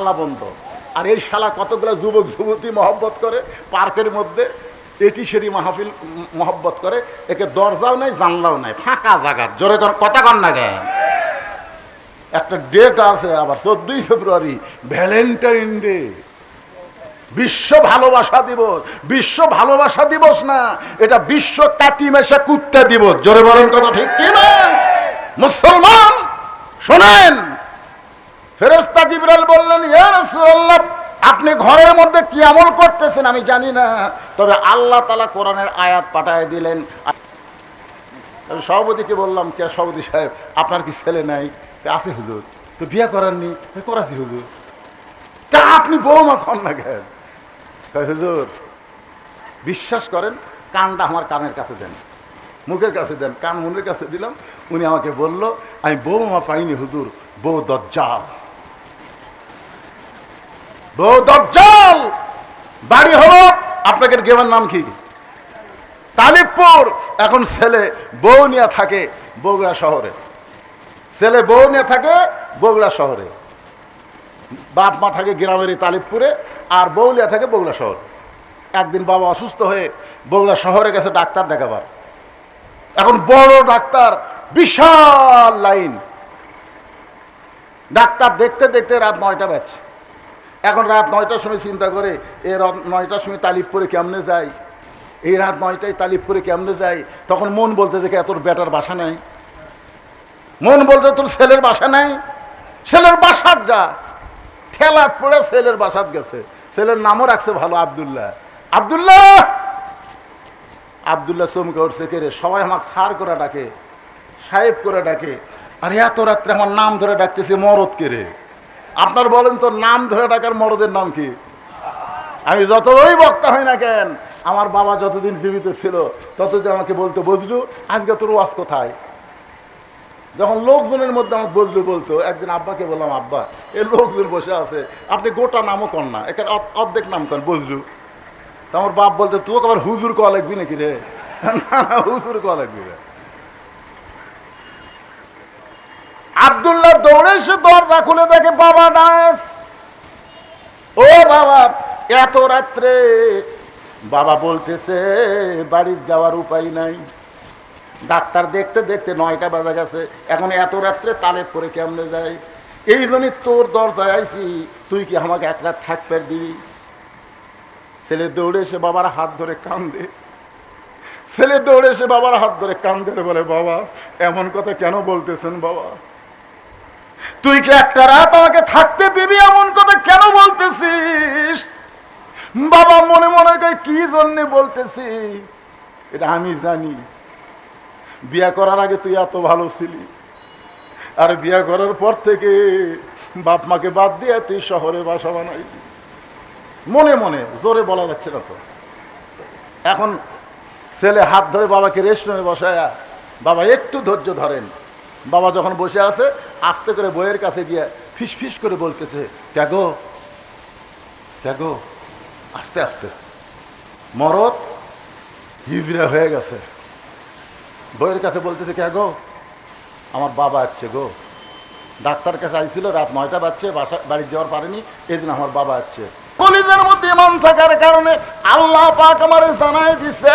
শালা বন্ধ। আর এই শালা কতগুলো যুবক, যুবতী মহব্বত করে পার্কের মধ্যে, এটি সেটি মাহফিল, মহব্বত করে। একে দরজাও নাই, জানলাও নাই, ফাঁকা জায়গা। জোরে কর, কথা কর না কেন? একটা ডেট আছে আবার, চোদ্দই ফেব্রুয়ারি ভ্যালেন্টাইন ডে বিশ্ব ভালোবাসা দিবস, বিশ্ব ভালোবাসা দিবস না, এটা বিশ্ব কাতি মেশা কুত্তা দিবস। জোরে বলেন কথা ঠিক কি না মুসলমান, শোনেন। ফেরেস্তা জিবরাল বললেন আপনি ঘরের মধ্যে কি আমল করতেছেন আমি জানি না। তবে আল্লাহ তালা কোরআনের আয়াত পাঠায় দিলেন। আমি সভাপতিকে বললাম কে সভাপতি সাহেব আপনার কি ছেলে নাই? আছে হুজুর? তো বিয়ে করাননি। "এ, করাছি হুজুর? তা আপনি বৌমা কন না কেন? হুজুর বিশ্বাস করেন কানটা আমার কানের কাছে দেন মুখের কাছে দেন কান মনের কাছে দিলাম। উনি আমাকে বলল আমি বৌমা পাইনি হুজুর বউ দজ্জাল। বউ দজ্জাল বাড়ি হলো আপনাকে গেমের নাম কি? তালিবপুর। এখন ছেলে বউ নিয়ে থাকে বগুড়া শহরে। ছেলে বউ নিয়ে থাকে বগুড়া শহরে। বাপ মা থাকে গ্রামের তালিবপুরে, আর বউলিয়া থাকে বগুড়া শহর। একদিন বাবা অসুস্থ হয়ে বগুড়া শহরে গেছে ডাক্তার দেখাবার। এখন বড় ডাক্তার, বিশাল লাইন। ডাক্তার দেখতে দেখতে রাত নয়টা বাজছে এখন রাত নয়টার সময় চিন্তা করে, এ রাত নয়টার সময় তালিবপুরে কেমনে যায়? এই রাত নয়টায় তালিবপুরে কেমনে যায়? তখন মন বলতে দেখে তোর বেটার বাসা নাই। মন বলতে তোর ছেলের বাসা নাই। ছেলের বাসার যা। ঠেলার পড়ে ছেলের বাসাত গেছে। ছেলের নামও রাখছে ভালো, আবদুল্লাহ। আবদুল্লাহ! আবদুল্লাহ চমকে উঠছে, কে রে? সবাই আমার সার করে ডাকে, সাহেব করে ডাকে। আর এত রাত্রে আমার নাম ধরে ডাকতেছে মরদ কে রে? আপনার বলেন তো নাম ধরে ডাকার মরদের নাম কি? আমি যতই বক্তা হই না কেন, আমার বাবা যতদিন জীবিত ছিল ততদিন আমাকে বলতো বুঝলু আজকে তোর ওয়াজ কোথায়? যখন লোকজনের মধ্যে আমাকে বজলু বলতো, একদিন আব্বাকে বললাম, আব্বা, এই লোকজন বসে আছে, আপনি গোটা নামও কর না, এখানে অর্ধেক নাম করেন বজলু। তো আমার বাপ বলতে, তুই আবার হুজুর কয়া লাগবি নাকি রে? না না, হুজুর কয়া লাগবি রে। আবদুল্লাহ দৌড়ে সে দরজা খুলে দেখে, বাবা নাস ও বাবা, এত রাত্রে? বাবা বলতেছে, বাড়ির যাওয়ার উপায় নাই। ডাক্তার দেখতে দেখতে নয়টা বাজা গেছে। এখন এত রাত্রে তালে পরে কেমনে যায়? এই জন্যই তোর দরজায় আইছি। তুই কি আমাকে এক রাত থাকবে দিবি? ছেলে দৌড়ে এসে বাবার হাত ধরে কান্দে। ছেলে দৌড়ে এসে বাবার হাত ধরে কান্দে বলে, বাবা, এমন কথা কেন বলতেছেন বাবা? তুই কি একটা রাত আমাকে থাকতে দিবি এমন কথা কেন বলতেছিস? বাবা মনে মনে কি জন্যে বলতেছি? এটা আমি জানি। বিয়া করার আগে তুই এত ভালো ছিলি। আর বিয়া করার পর থেকে বাপ মাকে বাদ দিয়ে তুই শহরে বাসা বানাইলি। মনে মনে, জোরে বলা যাচ্ছে না তো। এখন ছেলে হাত ধরে বাবাকে রেস্ট রুমে বসায়, বাবা, একটু ধৈর্য ধরেন। বাবা যখন বসে আছে, আস্তে করে বইয়ের কাছে গিয়ে ফিস ফিস করে বলতেছে, ত্যাগো ত্যাগো, আস্তে আস্তে, মরদ হিজড়া হয়ে গেছে। বইয়ের কাছে বলতেছে কে গো আমার বাবা আসছে গো। ডাক্তার কাছে আইছিল, রাত নয়টা বাজছে, বাসা, বাড়ি যাওয়ার পারেনি এই দিন আমার বাবা আসছে। কলিজের মধ্যে ইমান থাকার কারণে আল্লাহ পাক আমার জানাই দিছে।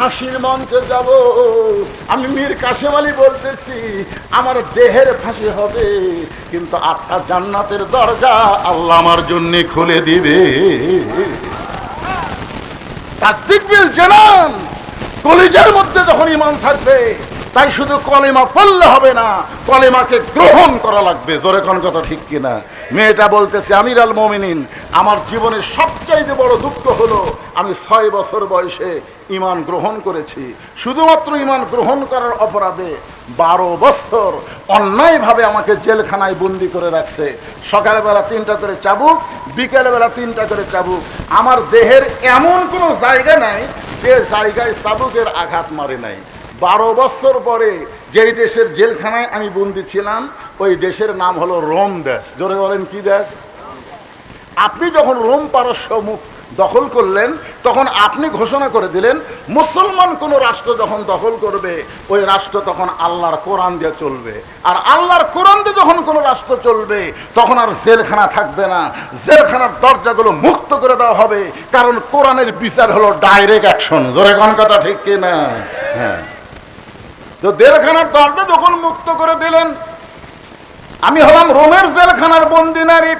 ফাঁসির মঞ্চে যাব। আমি মীর কাশেম আলী বলতেছি, আমার দেহের ফাঁসি হবে, কিন্তু আটটা জান্নাতের দরজা আল্লাহ আমার জন্য খুলে দিবে। জানান, কলিজার মধ্যে যখন ইমান থাকবে, তাই শুধু কলেমা পড়লে হবে না, কলেমাকে গ্রহণ করা লাগবে। জোরে কোন কথা ঠিক কিনা? মেয়েটা বলতেছে আমির আল মমিনিন, আমার জীবনের সবচাইতে বড় দুঃখ হলো, আমি ছয় বছর বয়সে ইমান গ্রহণ করেছি। শুধুমাত্র ইমান গ্রহণ করার অপরাধে বারো বছর অন্যায়ভাবে আমাকে জেলখানায় বন্দি করে রাখছে। সকালবেলা তিনটা করে চাবুক, বিকেলবেলা তিনটা করে চাবুক। আমার দেহের এমন কোনো জায়গা নাই যে জায়গায় চাবুকের আঘাত মারে নাই। বারো বছর পরে যেই দেশের জেলখানায় আমি বন্দি ছিলাম, ওই দেশের নাম হলো রোম দেশ। জোরে বলেন কি দেশ? আপনি যখন রোম পারস্য মুখ দখল করলেন, তখন আপনি ঘোষণা করে দিলেন, মুসলমান কোন রাষ্ট্র যখন দখল করবে, ওই রাষ্ট্র তখন আল্লাহর কোরআন দিয়ে চলবে। আর আল্লাহর কোরআন দিয়ে যখন কোনো রাষ্ট্র চলবে, তখন আর জেলখানা থাকবে না। জেলখানার দরজাগুলো মুক্ত করে দেওয়া হবে, কারণ কোরআনের বিচার হলো ডাইরেক্ট অ্যাকশন জোরে কোন কথা ঠিক কিনা হ্যাঁ। তো জেলখানার দরজা যখন মুক্ত করে দিলেন, আমি হলাম রোমের জেলখানার বন্দি নারী।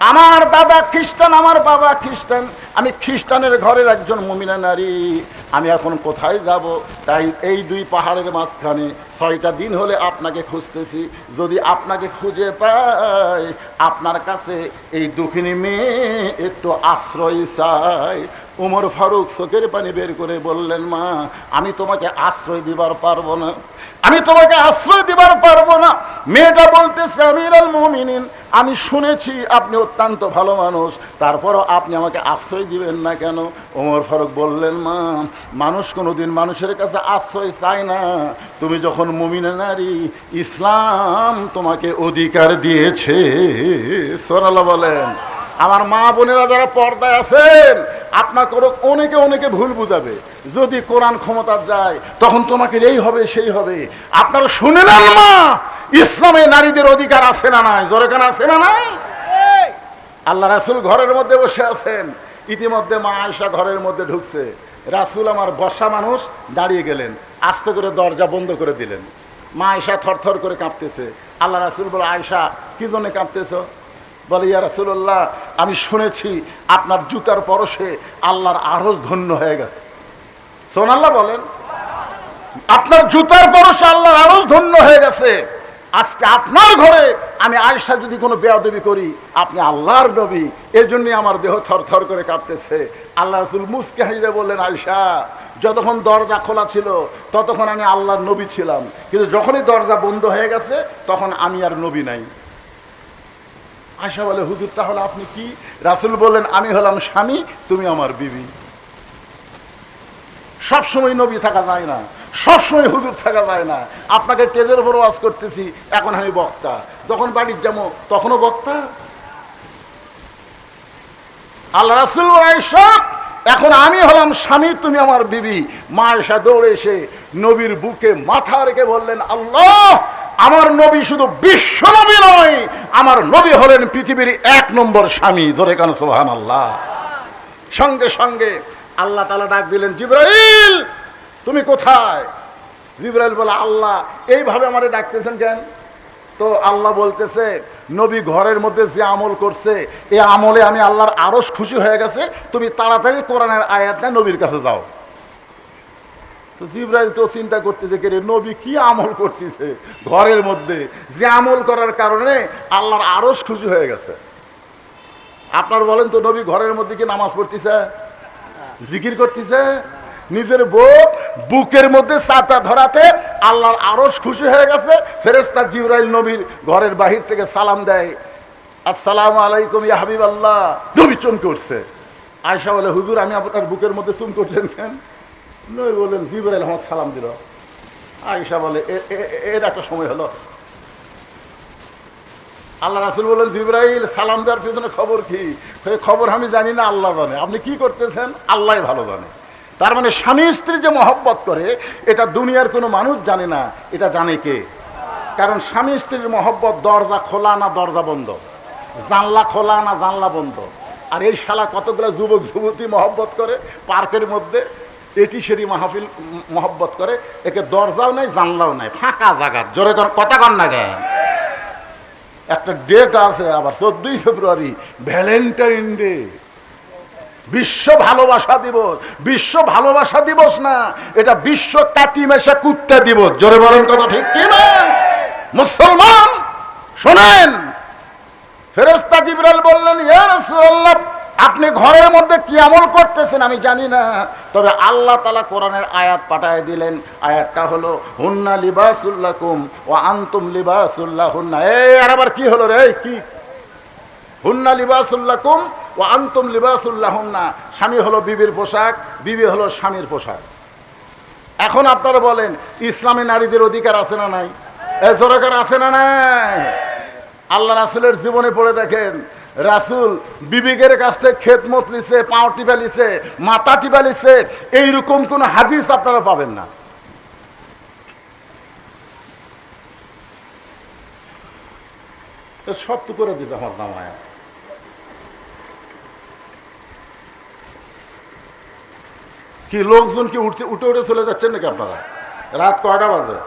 আমার দাদা খ্রিস্টান, আমার বাবা খ্রিস্টান। আমি খ্রিস্টানের ঘরের একজন মমিনা নারী। আমি এখন কোথায় যাব? তাই এই দুই পাহাড়ের মাঝখানে ছয়টা দিন হলে আপনাকে খুঁজতেছি। যদি আপনাকে খুঁজে পাই, আপনার কাছে এই দুঃখিনী মেয়ে একটু আশ্রয় চাই। উমর ফারুক চোখের পানি বের করে বললেন, মা, আমি তোমাকে আশ্রয় দিবার পারব না। আমি তোমাকে আশ্রয় দিবার পারব না। মেয়েটা বলতেছে, আমিরাল মুমিনিন, আমি শুনেছি আপনি অত্যন্ত ভালো মানুষ। তারপরও আপনি আমাকে আশ্রয় দিবেন না কেন? ওমর ফারুক বললেন, মা, মানুষ কোনোদিন মানুষের কাছে আশ্রয় চায় না। তুমি যখন মুমিনে নারী, ইসলাম তোমাকে অধিকার দিয়েছে। সোনালা বলেন, আমার মা বোনেরা যারা পর্দায় আছেন আপনার কোনো অনেকে অনেকে ভুল বুঝাবে। যদি কোরআন ক্ষমতা যায় তখন তোমাকে এই হবে সেই হবে। আপনারা শুনে নেন মা ইসলামে নারীদের অধিকার আছে না নাই? জোরেখান আছে না নাই? আল্লাহ রাসুল ঘরের মধ্যে বসে আছেন। ইতিমধ্যে মা আয়সা ঘরের মধ্যে ঢুকছে। রাসুল আমার বসা মানুষ দাঁড়িয়ে গেলেন। আস্তে করে দরজা বন্ধ করে দিলেন। মা আয়সা থরথর করে কাঁপতেছে। আল্লাহ রাসুল বলে আয়সা কি জন্য কাঁপতেছ? বলে, ইয়া রাসুল্লাহ আমি শুনেছি আপনার জুতার পরশে আল্লাহর আরও ধন্য হয়ে গেছে। সোনাল্লাহ বলেন, আপনার জুতার পরশে আল্লাহর আরও ধন্য হয়ে গেছে। আজকে আপনার ঘরে আমি আয়সা যদি কোনো বেয়াদবি করি, আপনি আল্লাহর নবী এই জন্যই আমার দেহ থর থর করে কাঁপতেছে। আল্লাহ রসুল মুসকে হাসিয়ে বললেন আয়সা যতক্ষণ দরজা খোলা ছিল, ততক্ষণ আমি আল্লাহর নবী ছিলাম। কিন্তু যখনই দরজা বন্ধ হয়ে গেছে, তখন আমি আর নবী নাই। আশা বলে, হুজুর, তাহলে আপনি কি? রাসুল বললেন, আমি হলাম স্বামী, তুমি আমার বিবি। সবসময় নবী থাকা যায় না, সবসময় হুজুর থাকা যায় না। আপনাকে টেজের উপর ওয়াজ করতেছি, এখন আমি বক্তা। যখন বাড়ির যাব, তখনও বক্তা। আল্লাহ রাসুল এখন আমি হলাম স্বামী, তুমি আমার বিবি। মা এসা দৌড়ে এসে নবীর বুকে মাথা রেখে বললেন, আল্লাহ আমার নবী শুধু বিশ্ব নবী নয়, আমার নবী হলেন পৃথিবীর এক নম্বর স্বামী। ধরে কেন সোহান আল্লাহ সঙ্গে সঙ্গে আল্লাহ তালা ডাক দিলেন, জিব্রাইল, তুমি কোথায়? জিব্রাইল বলে, আল্লাহ, এইভাবে আমারে ডাকতেছেন কেন? তো আল্লাহ বলতেছে, নবী ঘরের মধ্যে যে আমল করছে এই আমলে আমি আল্লাহর আরস খুশি হয়ে গেছে। তুমি তাড়াতাড়ি কোরআনের আয়াত নবীর কাছে যাও। তো জিব্রাইল তো চিন্তা করতেছে কে রে নবী কি আমল করতেছে ঘরের মধ্যে? যে আমল করার কারণে আল্লাহর আরস খুশি হয়ে গেছে। আপনার বলেন তো, নবী ঘরের মধ্যে কি নামাজ পড়তেছে? জিকির করতেছে। নিজের বউ বুকের মধ্যে চাপা ধরাতে আল্লাহর আরস খুশি হয়ে গেছে। ফেরেস্তা জিব্রাইল নবীর ঘরের বাহির থেকে সালাম দেয়। আসসালাম আলাইকুম ইয়া হাবিব আল্লাহ নবী চমকে উঠছে। আয়সা বলে, হুজুর, আমি আপনার বুকের মধ্যে চুম করছেন কেন? নবী বললেন জিব্রাইল আমার সালাম দিল। আয়সা বলে, "এ- এ- এ- এর একটা সময় হলো। আল্লাহ রাসুল বললেন, জিব্রাইল, সালাম দেওয়ার পিছনে খবর কি? খবর আমি জানি না, আল্লাহ জানে। আপনি কি করতেছেন? আল্লাহ ভালো জানে। তার মানে স্বামী স্ত্রী যে মহব্বত করে, এটা দুনিয়ার কোনো মানুষ জানে না। এটা জানে কে? কারণ স্বামী স্ত্রীর মহব্বত দরজা খোলা না দরজা বন্ধ? জানলা খোলা না জানলা বন্ধ? আর এই শালা কতগুলো যুবক যুবতী মহব্বত করে? পার্কের মধ্যে এটি সেটি মাহফিল, মহব্বত করে। একে দরজাও নাই, জানলাও নাই। ফাঁকা জায়গার জোরে কথা কর না কেন? একটা ডেট আছে আবার, চোদ্দই ফেব্রুয়ারি ভ্যালেন্টাইন ডে বিশ্ব ভালোবাসা দিবস। বিশ্ব ভালোবাসা দিবস না, এটা বিশ্ব কাতি মেশা কুত্তা দিবস। জোরে বলেন কথা ঠিক কি না? মুসলমান, শোনেন। ফেরেস্তা জিবরাল বললেন, ইয়া রাসূলুল্লাহ আপনি ঘরের মধ্যে কি আমল করতেছেন আমি জানি না। তবে আল্লাহ তালা কোরআনের আয়াত পাঠায় দিলেন। আয়াতটা হলো, হুন্না লিবাসুল্লাকুম ও আন্তুম লিবাসুল্লাহ হুন্না এই, আর আবার কি হলো রে? কি? হুন্না লিবাসুল্লাহ কুম ও আন্তুম লিবাসুল্লাহ হুন্না স্বামী হলো বিবির পোশাক, বিবি হলো স্বামীর পোশাক। এখন আপনারা বলেন, ইসলামী নারীদের অধিকার আছে না নাই? এ জোরাকার আছে না নাই? আল্লাহ রাসুলের জীবনে পড়ে দেখেন রাসুল বিবেকের কাছ থেকে ক্ষেত মত লিছে পাও টিপা লিছে মাথা টিপা এইরকম কোন হাদিস আপনারা পাবেন না। সব তো করে দিতে আমার নামায় কি লোকজন কি উঠতে উঠে উঠে চলে যাচ্ছেন নাকি আপনারা? রাত কয়টা বাজে?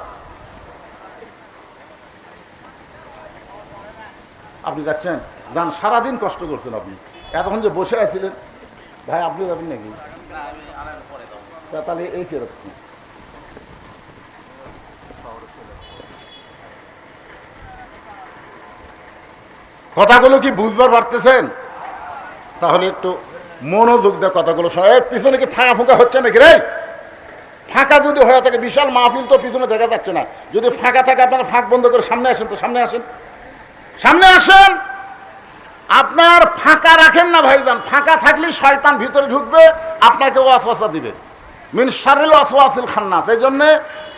আপনি যাচ্ছেন? যান, সারাদিন কষ্ট করছেন আপনি। এতক্ষণ যে বসে আছিলেন, ভাই, আপনি যাবেন নাকি? তাহলে এই কীরকম কথাগুলো কি বুঝবার পারতেছেন? তাহলে একটু মনোযোগ দেয় কথাগুলো শোনা। পিছনে কি ফাঁকা ফুঁকা হচ্ছে নাকি রে? ফাঁকা যদি হয়ে থাকে, বিশাল মাহফিল তো পিছনে দেখা যাচ্ছে না। যদি ফাঁকা থাকে, আপনারা ফাঁক বন্ধ করে সামনে আসেন তো, সামনে আসেন। সামনে আসেন! আপনার ফাঁকা রাখেন না ভাই ভাইজান, ফাঁকা থাকলে শয়তান ভিতরে ঢুকবে, আপনাকে ওয়াসওয়াসা দিবে। মিন শারিল ওয়াসওয়াসিল খান্নাস, এই জন্য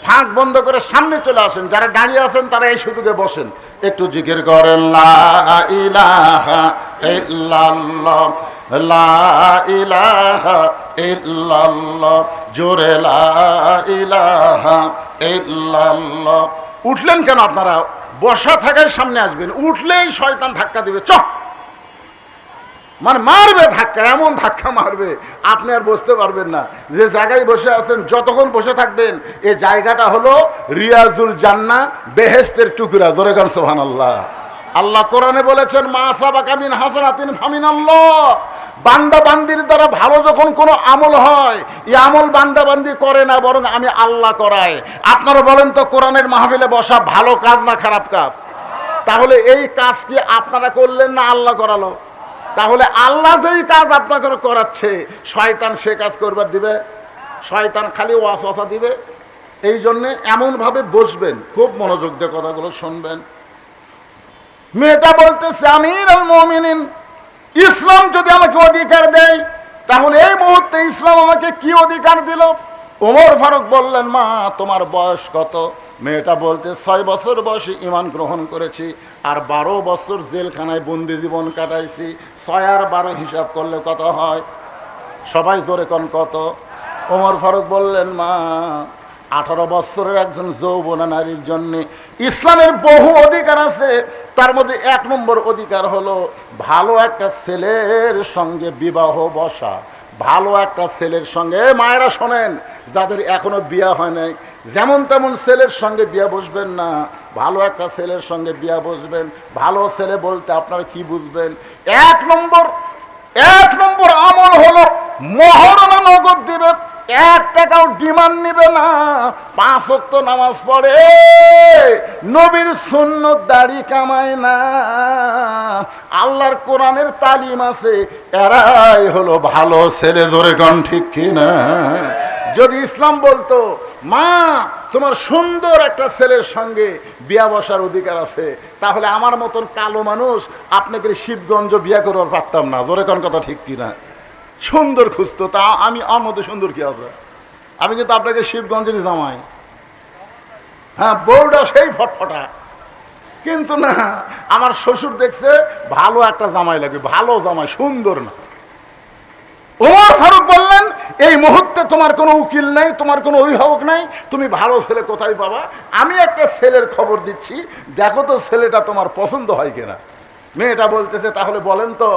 ফাঁক বন্ধ করে সামনে চলে আসেন। যারা দাঁড়িয়ে আছেন, তারা এই সুযোগে বসেন। একটু জিকির করেন, লা ইলাহা ইল্লাল্লাহ, লা ইলাহা ইল্লাল্লাহ, জোরে লা ইলাহা ইল্লাল্লাহ। উঠলেন কেন আপনারা? বসা থাকায় সামনে আসবেন। উঠলেই শয়তান ধাক্কা দিবে। চ মানে মারবে ধাক্কা, এমন ধাক্কা মারবে, আপনি আর বসতে পারবেন না। যে জায়গায় বসে আছেন, যতক্ষণ বসে থাকবেন এই জায়গাটা হলো রিয়াজুল জান্না বেহেস্তের টুকরা। জোরে গান সোহান আল্লাহ আল্লাহ কোরআনে বলেছেন, মা সাবা কামিন হাসানাতিন ফামিন আল্লাহ বান্দা বান্দির দ্বারা ভালো যখন কোনো আমল হয়, এই আমল বান্দা বান্দি করে না, বরং আমি আল্লাহ করাই। আপনারা বলেন তো, কোরআনের মাহফিলে বসা ভালো কাজ না খারাপ কাজ? তাহলে এই কাজ কি আপনারা করলেন না আল্লাহ করালো? তাহলে আল্লাহ যেই কাজ আপনাকে করাচ্ছে, শয়তান সে কাজ করবার দিবে, শয়তান খালি ওয়াসওয়াসা দিবে। এই জন্যে এমনভাবে বসবেন, খুব মনোযোগ দিয়ে কথাগুলো শুনবেন। মেয়েটা বলতেছে আমির মমিনিন, ইসলাম যদি আমাকে অধিকার দেয়, তাহলে এই মুহূর্তে ইসলাম আমাকে কি অধিকার দিল? ওমর ফারুক বললেন, মা, তোমার বয়স কত? মেয়েটা বলতে ছয় বছর বয়সে ইমান গ্রহণ করেছি আর বারো বছর জেলখানায় বন্দি জীবন কাটাইছি। ছয় আর বারো হিসাব করলে কত হয়? সবাই জোরে কন কত? ওমর ফারুক বললেন, মা, আঠারো বছরের একজন যৌবনা নারীর জন্য ইসলামের বহু অধিকার আছে। তার মধ্যে এক নম্বর অধিকার হলো ভালো একটা ছেলের সঙ্গে বিবাহ বসা। ভালো একটা ছেলের সঙ্গে মায়েরা শোনেন, যাদের এখনও বিয়া হয় নাই, যেমন তেমন ছেলের সঙ্গে বিয়া বসবেন না। ভালো একটা ছেলের সঙ্গে বিয়া বসবেন, ভালো ছেলে বলতে আপনারা কি বুঝবেন? এক নম্বর এক নম্বর আমল হলো মহরণা নগদ দিবে এক টাকাও ডিমান্ড নিবে না। পাঁচ অক্ত নামাজ পড়ে, নবীর শূন্য দাড়ি কামায় না। আল্লাহর কোরআনের তালিম আছে, এরাই হলো ভালো ছেলে। ধরে কন ঠিক কিনা? যদি ইসলাম বলতো, মা তোমার সুন্দর একটা ছেলের সঙ্গে বিয়া বসার অধিকার আছে। তাহলে আমার মতন কালো মানুষ আপনাকে শিবগঞ্জ বিয়া করবার পারতাম না। জোরে কোন কথা ঠিক কিনা? সুন্দর খুঁজতো, তা আমি আমার মতো সুন্দর কি আছে? আমি কিন্তু আপনাকে শিবগঞ্জেরই জামাই। হ্যাঁ বউটা সেই ফটফটা। কিন্তু না, আমার শ্বশুর দেখছে ভালো একটা জামাই লাগবে, ভালো জামাই, সুন্দর না। ওমর ফারুক বললেন, এই মুহূর্তে তোমার কোনো উকিল নেই, তোমার কোনো অভিভাবক নাই, তুমি ভালো ছেলে কোথায় পাবা? আমি একটা ছেলের খবর দিচ্ছি, দেখো তো ছেলেটা তোমার পছন্দ হয় কিনা? মেয়েটা বলতেছে, তাহলে বলেন তো,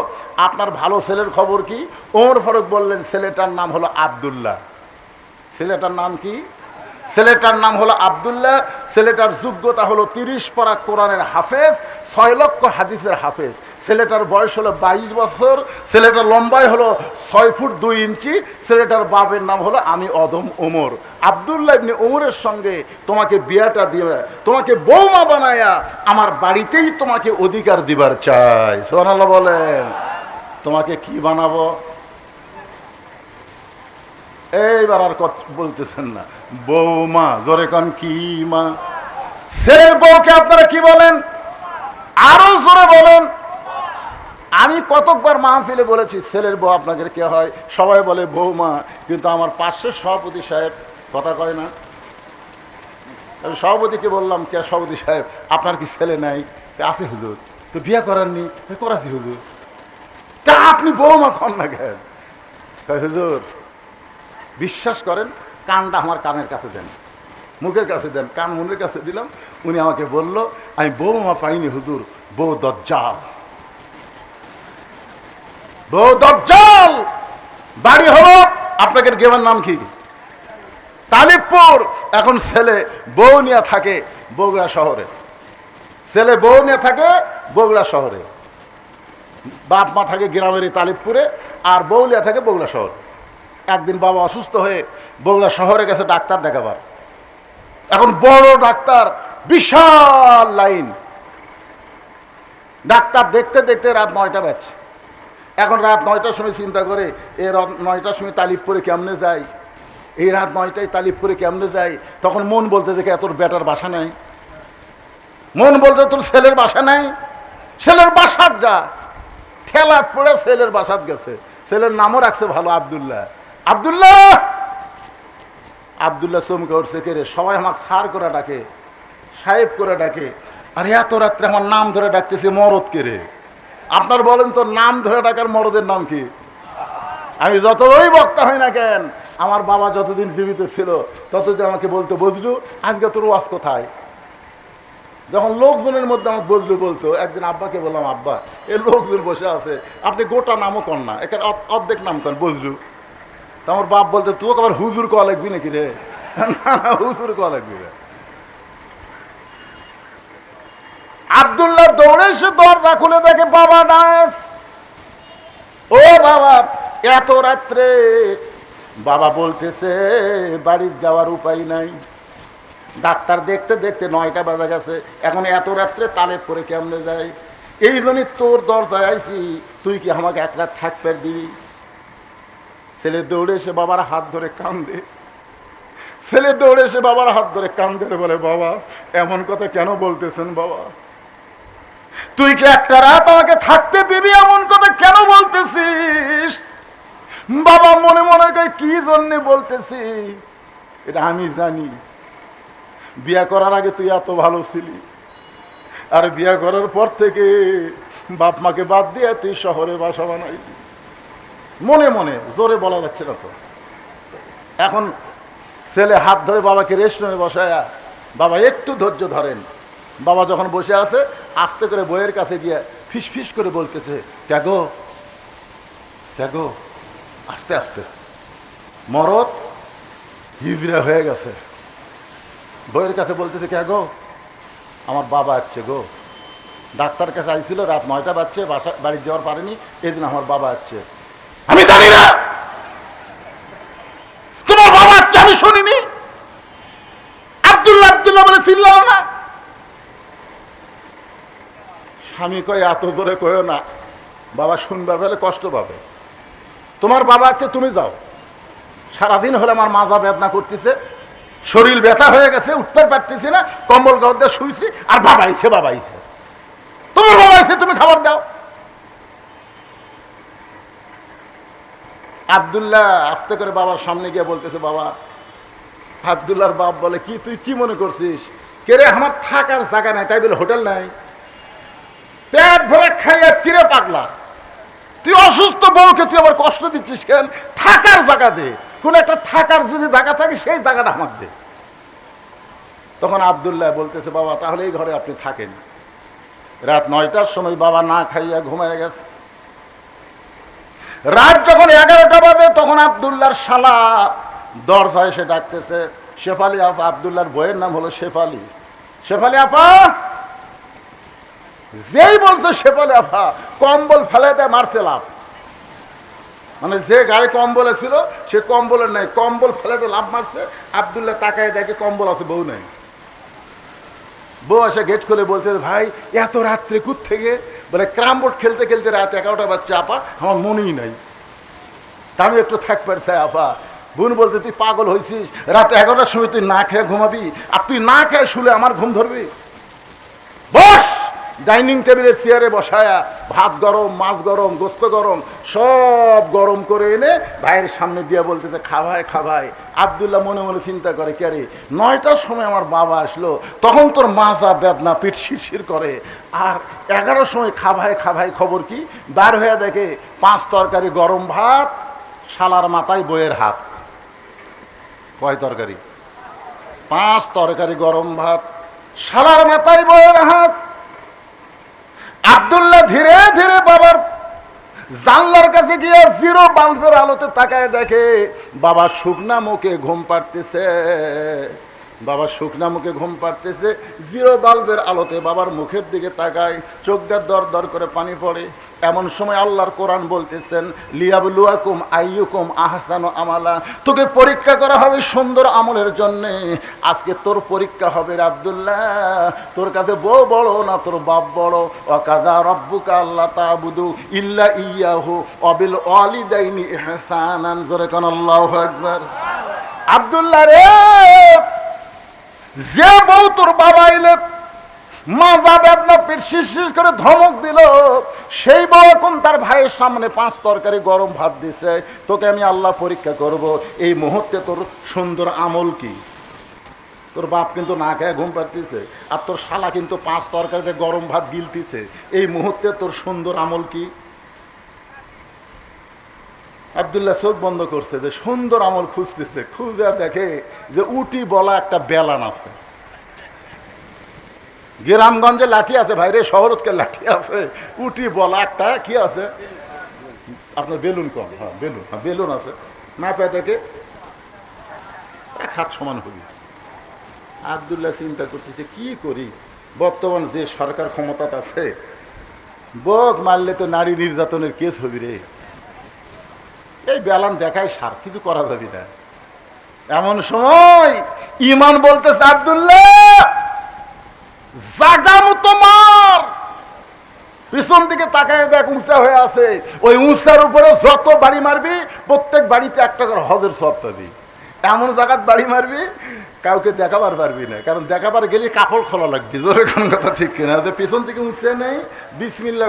আপনার ভালো ছেলের খবর কি? ওমর ফারুক বললেন, ছেলেটার নাম হলো আবদুল্লাহ। ছেলেটার নাম কি? ছেলেটার নাম হলো আবদুল্লাহ, ছেলেটার যোগ্যতা হলো তিরিশ পারা কোরআনের হাফেজ, ছয় লক্ষ হাদিসের হাফেজ। ছেলেটার বয়স হলো বাইশ বছর, ছেলেটার লম্বাই হলো ছয় ফুট দুই ইঞ্চি, ছেলেটার বাপের নাম হলো আমি অদম ওমর। আবদুল্লাহ ইবনে ওমরের সঙ্গে তোমাকে বিয়াটা দিয়ে, তোমাকে বৌমা বানায়া আমার বাড়িতেই তোমাকে অধিকার দিবার চাই। সোহানাল্লাহ বলেন, তোমাকে কি বানাবো? এইবার আর কত বলতেছেন না। বৌমা, জোরে কন কি মা? ছেলের বউকে আপনারা কি বলেন? আরও জোরে বলেন। আমি কতকবার মাহফিলে বলেছি ছেলের বউ আপনাদের কে হয়? সবাই বলে বৌমা। কিন্তু আমার পাশের সভাপতি সাহেব কথা কয় না। আমি সভাপতিকে বললাম কে সভাপতি সাহেব? আপনার কি ছেলে নাই? আছে হুজুর। তো বিয়ে করাননি? "এ, করাছি হুজুর। তা আপনি বৌমা কন না কেন? হুজুর বিশ্বাস করেন কানটা আমার কানের কাছে দেন। মুখের কাছে দেন? কান মনের কাছে দিলাম। উনি আমাকে বলল আমি বৌমা পাইনি হুজুর বউ দজ্জাল। বাড়ি হলো, আপনাকে গেমের নাম কি? তালিবপুর। এখন ছেলে বউ নিয়ে থাকে বগুড়া শহরে। ছেলে বউ নিয়ে থাকে বগুড়া শহরে। বাপ মা থাকে গ্রামের তালিবপুরে, আর বউ নিয়ে থাকে বগুড়া শহর। একদিন বাবা অসুস্থ হয়ে বগুড়া শহরে গেছে ডাক্তার দেখাবার। এখন বড় ডাক্তার, বিশাল লাইন। ডাক্তার দেখতে দেখতে রাত নয়টা বাজছে। এখন রাত নয়টার সময় চিন্তা করে, এ রাত নয়টার সময় তালিবপুরে কেমনে যায়? এই রাত নয়টায় তালিবপুরে কেমনে যায়? তখন মন বলতে দেখে তোর বেটার বাসা নাই। মন বলতে, তোর ছেলের বাসা নাই? ছেলের বাসার যা। ঠেলাত পড়ে ছেলের বাসাত গেছে। ছেলের নামও রাখছে ভালো, আবদুল্লাহ। আবদুল্লাহ! আবদুল্লাহ চমকে উঠছে, কে রে? সবাই আমার সার করে ডাকে, সাহেব করে ডাকে, আর এত রাত্রে আমার নাম ধরে ডাকতেছে মরদ কে রে? আপনার বলেন তো, নাম ধরে ডাকার মরদের নাম কি? আমি যতই বক্তা হই না কেন, আমার বাবা যতদিন জীবিত ছিল, ততদিন আমাকে বলতো, বজলু, আজকে তোর ওয়াজ কোথায়? যখন লোকজনের মধ্যে আমাকে বজলু বলতো, একদিন আব্বাকে বললাম, আব্বা, এই লোকজন বসে আছে, আপনি গোটা নামও কর না, এখানে অর্ধেক নাম কর বজলু। তো আমার বাপ বলতে তুই আবার হুজুর কয়া লাগবি নাকি রে? না হুজুর কয়া লাগবি রে। আবদুল্লাহ দৌড়ে সে দরজা খুলে দেখে, বাবা নাস ও বাবা, এত রাত্রে? বাবা বলতেছে, বাড়ির যাওয়ার উপায় নাই। ডাক্তার দেখতে দেখতে নয়টা বাজা গেছে। এখন এত রাত্রে তালেব করে কেমনে যায়? এই জন্যই তোর দরজায় আইছি। তুই কি আমাকে এক রাত থাকতে দিবি? ছেলে দৌড়ে এসে বাবার হাত ধরে কান্দে। ছেলে দৌড়ে এসে বাবার হাত ধরে কান্দে বলে, বাবা, এমন কথা কেন বলতেছেন বাবা? তুই কি একটা রাত আমাকে থাকতে দিবি এমন কথা কেন বলতেছিস? বাবা মনে মনে করে কি জন্যে বলতেছি? এটা আমি জানি। বিয়া করার আগে তুই এত ভালো ছিলি। আর বিয়া করার পর থেকে বাপ মাকে বাদ দিয়ে তুই শহরে বাসা বানাইলি। মনে মনে, জোরে বলা যাচ্ছে না তো। এখন ছেলে হাত ধরে বাবাকে রেস্ট রুমে বসায়, বাবা, একটু ধৈর্য ধরেন। বাবা যখন বসে আছে, আস্তে করে বইয়ের কাছে গিয়ে ফিস ফিস করে বলতেছে, ত্যাগো ত্যাগো, আস্তে আস্তে। মরদ হিবরা হয়ে গেছে। বইয়ের কাছে বলতেছে কে গো আমার বাবা আসছে গো। ডাক্তার কাছে আইছিল, রাত নয়টা বাজছে, বাসা, বাড়ি যাওয়ার পারেনি এই দিন আমার বাবা আসছে। আমি জানি না তোমার বাবা আসছে আমি শুনিনি আব্দুল্লাহ আব্দুল্লাহ বলে চিল্লাও না স্বামী কয়, এত জোরে কয়ও না। বাবা শুনবার ফেলে কষ্ট পাবে। তোমার বাবা আছে, তুমি যাও। সারাদিন হলে আমার মাজা বেদনা করতেছে, শরীর ব্যথা হয়ে গেছে উঠতে পারতেছি না, কম্বল গদ্দে শুইছি, আর বাবা আইছে বাবা আইছে। তোমার বাবা আইছে, তুমি খাবার দাও। আবদুল্লাহ আস্তে করে বাবার সামনে গিয়ে বলতেছে, বাবা, আবদুল্লাহর বাপ বলে, কি, তুই কি মনে করছিস? কে রে আমার থাকার জায়গা নাই, তাই বলে হোটেল নাই? পেট ভরে খাইয়া চিরে পাগলা। তুই অসুস্থ বউকে তুই আবার কষ্ট দিচ্ছিস কেন? থাকার জায়গা দে। কোন একটা থাকার যদি জায়গা থাকে, সেই জায়গাটা আমার দে। তখন আবদুল্লাহ বলতেছে, বাবা, তাহলে এই ঘরে আপনি থাকেন। রাত নয়টার সময় বাবা না খাইয়া ঘুমায় গেছে। রাত যখন এগারোটা বাজে, তখন আবদুল্লাহর শালা দরজা এসে ডাকতেছে, শেফালি আপা, আবদুল্লাহর বইয়ের নাম হলো শেফালি। শেফালি আপা যেই বলছে সে বলে আপা কম্বল ফেলে দেয় মারছে লাভ। মানে যে গায়ে কম্বলে ছিল, সে কম্বলের নাই, কম্বল ফেলে দিয়ে লাভ মারছে। আবদুল্লাহ তাকায় দেখে কম্বল আছে, বউ নাই। বউ এসে গেট খুলে বলতে ভাই, এত রাত্রে কুত থেকে বলে, ক্রাম বোর্ড খেলতে খেলতে রাত এগারোটা বাচ্চা আপা, আমার মনেই নাই। আমি একটু থাকবার চাই আপা। বোন বলতে তুই পাগল হয়েছিস রাত এগারোটার সময় তুই না খেয়ে ঘুমাবি, আর তুই না খেয়ে শুলে আমার ঘুম ধরবি? বস! ডাইনিং টেবিলে চেয়ারে বসায়া ভাত গরম, মাছ গরম, গোস্ত গরম, সব গরম করে এনে ভাইয়ের সামনে দিয়ে বলতেছে খাবায় খাবায় আবদুল্লাহ মনে মনে চিন্তা করে, কে রে, নয়টার সময় আমার বাবা আসলো, তখন তোর মাজা বেদনা, পিঠ শিরশির করে। আর এগারোর সময় খাবায় খাবায় খবর কি? বার হয়ে দেখে পাঁচ তরকারি, গরম ভাত, শালার মাথায় বইয়ের হাত। কয় তরকারি? পাঁচ তরকারি, গরম ভাত, শালার মাথায় বইয়ের হাত। আব্দুল্লাহ ধীরে ধীরে বাবার জানলার কাছে গিয়ে জিরো বাল্বের আলোতে তাকায় দেখে বাবা শুকনা মুখে ঘুম পাড়তেছে। বাবা শুকনা মুখে ঘুম পাড়তেছে, জিরো বাল্বের আলোতে বাবার মুখের দিকে তাকায়, চোখ দিয়ে দর দর করে পানি পড়ে। এমন সময় আল্লাহর কোরআন বলতেছেন, লিয়াবলুয়াকুম আইয়ুকুম আহসানু আমালা। তোকে পরীক্ষা করা হবে সুন্দর আমলের জন্যে। আজকে তোর পরীক্ষা হবে আব্দুল্লাহ। তোর কাছে বউ বড় না তোর বাপ বড়? অকাদা রব্বুকা আল্লাহ তাবুদু ইল্লা ইয়াহু অবিল ওয়ালিদাইনি ইহসানান। আকবার। আব্দুল্লাহ রে! যে বউ তোর বাবা এলে মাজা বেদনা পিঠ শিরশির করে ধমক দিল, সেই বউ এখন তার ভাইয়ের সামনে পাঁচ তরকারি গরম ভাত দিছে, তোকে আমি আল্লাহ পরীক্ষা করব, এই মুহূর্তে তোর সুন্দর আমল কি? তোর বাপ কিন্তু না খেয়ে ঘুম পাড়তিছে, আর তোর শালা কিন্তু পাঁচ তরকারিতে গরম ভাত গিলতিছে, এই মুহূর্তে তোর সুন্দর আমল কি? আবদুল্লাহ চোখ বন্ধ করছে যে সুন্দর আমল খুঁজতেছে, খুঁজে দেখে যে উটি বলা একটা বেলান আছে। গ্রামগঞ্জে লাঠি আছে, ভাইরে, শহরতকে লাঠি আছে, উটি বলা একটা কি আছে? আপনার বেলুন কম হ্যাঁ বেলুন হ্যাঁ বেলুন আছে। না দেখে এক হাত সমান হবি। আবদুল্লাহ চিন্তা করতেছে, কি করি? বর্তমান যে সরকার ক্ষমতা আছে, বক মারলে তো নারী নির্যাতনের কেস হবি রে। এই বেলান দেখায় সার, কিছু করা যাবি না। এমন সময় ইমান আবদুল্লাহ জাগাম তোমার পিছন দিকে তাকায় দেখ, উঁচা হয়ে আছে। ওই উঁচার উপরে যত বাড়ি মারবি, প্রত্যেক বাড়িতে একটা করে হজের সব পাবি এমন জায়গার বাড়ি মারবি, কাউকে দেখাবার পারবি না। কারণ দেখাবার গেলে কাপড় খোলা লাগবে। জোরে কথা ঠিক কিনা? পিছন থেকে উঁচে নেই বিসমিল্লা